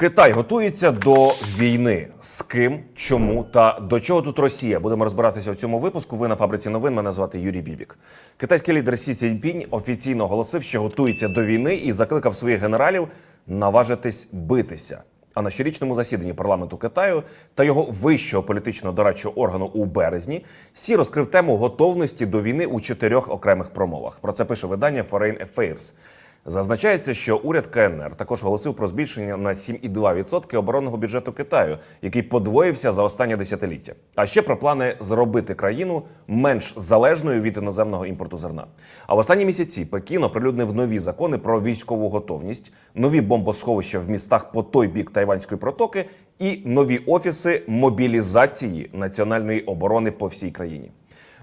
Китай готується до війни. З ким, чому та до чого тут Росія? Будемо розбиратися в цьому випуску. Ви на фабриці новин. Мене звати Юрій Бібік. Китайський лідер Сі Цзіньпінь офіційно оголосив, що готується до війни і закликав своїх генералів наважитись битися. А на щорічному засіданні парламенту Китаю та його вищого політичного дорадчого органу у березні Сі розкрив тему готовності до війни у чотирьох окремих промовах. Про це пише видання Foreign Affairs. Зазначається, що уряд КНР також оголосив про збільшення на 7,2% оборонного бюджету Китаю, який подвоївся за останнє десятиліття. А ще про плани зробити країну менш залежною від іноземного імпорту зерна. А в останні місяці Пекін оприлюднив нові закони про військову готовність, нові бомбосховища в містах по той бік Тайванської протоки і нові офіси мобілізації національної оборони по всій країні.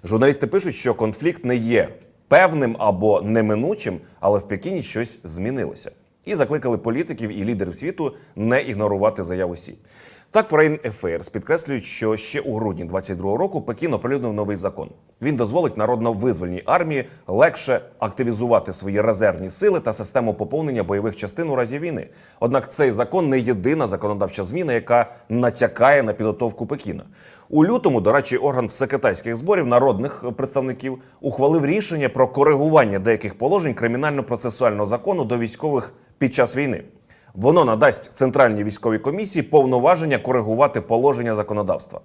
Журналісти пишуть, що конфлікт не є певним або неминучим, але в Пекіні щось змінилося. І закликали політиків і лідерів світу не ігнорувати заяву Сі. Так, Foreign Affairs підкреслюють, що ще у грудні 22-го року Пекін оприлюднив новий закон. Він дозволить народно-визвольній армії легше активізувати свої резервні сили та систему поповнення бойових частин у разі війни. Однак цей закон не єдина законодавча зміна, яка натякає на підготовку Пекіна. У лютому дорадчий орган всекитайських зборів народних представників ухвалив рішення про коригування деяких положень кримінально-процесуального закону до військових під час війни. Воно надасть центральній військовій комісії повноваження коригувати положення законодавства.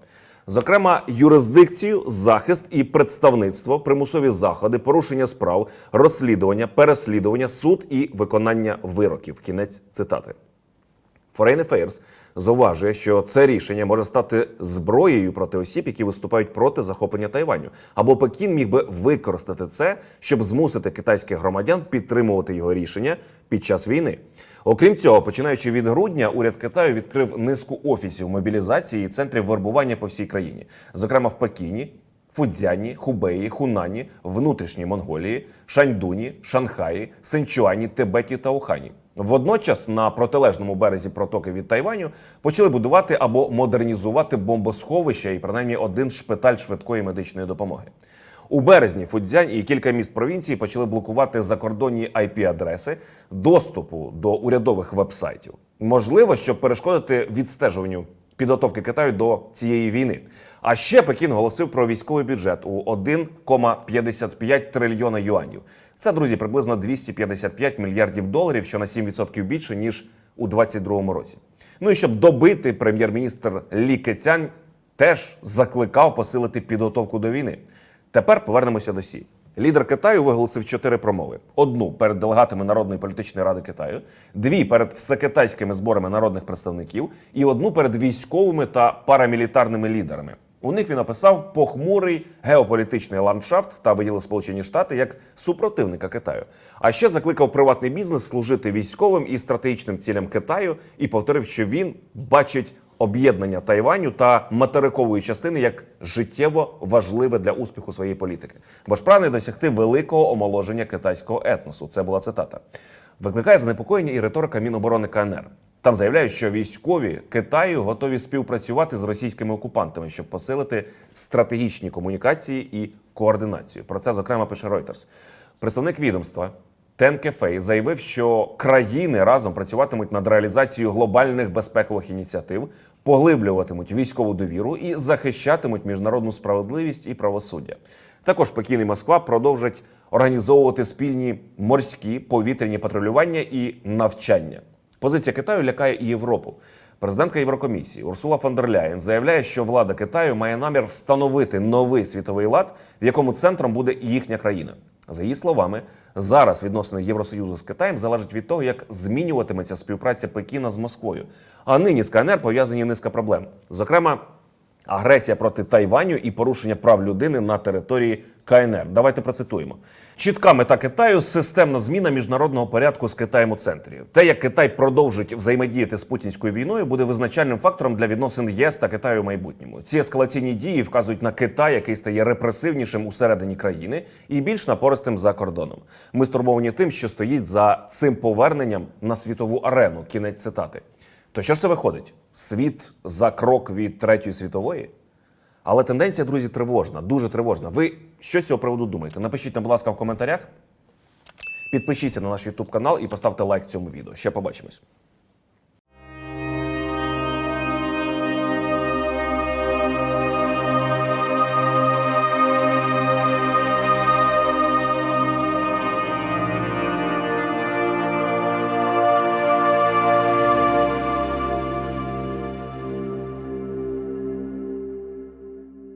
Зокрема, юрисдикцію, захист і представництво, примусові заходи, порушення справ, розслідування, переслідування, суд і виконання вироків. Кінець цитати. Foreign Affairs зауважує, що це рішення може стати зброєю проти осіб, які виступають проти захоплення Тайваню. Або Пекін міг би використати це, щоб змусити китайських громадян підтримувати його рішення під час війни. Окрім цього, починаючи від грудня, уряд Китаю відкрив низку офісів мобілізації і центрів вербування по всій країні, зокрема в Пекіні. Фудзяні, Хубеї, Хунані, внутрішній Монголії, Шаньдуні, Шанхаї, Синчуані, Тибеті та Ухані. Водночас на протилежному березі протоки від Тайваню почали будувати або модернізувати бомбосховища і принаймні один шпиталь швидкої медичної допомоги. У березні Фудзянь і кілька міст провінції почали блокувати закордонні IP-адреси доступу до урядових вебсайтів. Можливо, щоб перешкодити відстежуванню підготовки Китаю до цієї війни. А ще Пекін оголосив про військовий бюджет у 1,55 трильйона юанів. Це, друзі, приблизно 255 мільярдів доларів, що на 7% більше ніж у 2022 році. Ну і щоб добити прем'єр-міністр Лі Кецянь теж закликав посилити підготовку до війни. Тепер повернемося до Сі. Лідер Китаю виголосив чотири промови: одну перед делегатами Народної політичної ради Китаю, дві перед всекитайськими зборами народних представників, і одну перед військовими та парамілітарними лідерами. У них він описав похмурий геополітичний ландшафт та виділив Сполучені Штати як супротивника Китаю. А ще закликав приватний бізнес служити військовим і стратегічним цілям Китаю і повторив, що він бачить об'єднання Тайваню та материкової частини як життєво важливе для успіху своєї політики, бо ж прагне досягти великого омоложення китайського етносу. Це була цитата. Викликає занепокоєння і риторика Міноборони КНР. Там заявляють, що військові Китаю готові співпрацювати з російськими окупантами, щоб посилити стратегічні комунікації і координацію. Про це зокрема пише Reuters. Представник відомства Тен Кефей заявив, що країни разом працюватимуть над реалізацією глобальних безпекових ініціатив, поглиблюватимуть військову довіру і захищатимуть міжнародну справедливість і правосуддя. Також Пекін і Москва продовжать організовувати спільні морські повітряні патрулювання і навчання. Позиція Китаю лякає і Європу. Президентка Єврокомісії Урсула фон дер Ляєн заявляє, що влада Китаю має намір встановити новий світовий лад, в якому центром буде їхня країна. За її словами, зараз відносини Євросоюзу з Китаєм залежать від того, як змінюватиметься співпраця Пекіна з Москвою. А нині з КНР пов'язані низка проблем, зокрема. Агресія проти Тайваню і порушення прав людини на території КНР. Давайте процитуємо. Чітка мета Китаю системна зміна міжнародного порядку з Китаєм у центрі. Те, як Китай продовжить взаємодіяти з путінською війною, буде визначальним фактором для відносин ЄС та Китаю в майбутньому. Ці ескалаційні дії вказують на Китай, який стає репресивнішим усередині країни і більш напористим за кордоном. Ми стурбовані тим, що стоїть за цим поверненням на світову арену. Кінець цитати. То що ж це виходить? Світ за крок від третьої світової? Але тенденція, друзі, тривожна, дуже тривожна. Ви що з цього приводу думаєте? Напишіть, нам, будь ласка, в коментарях. Підпишіться на наш YouTube канал і поставте лайк цьому відео. Ще побачимось.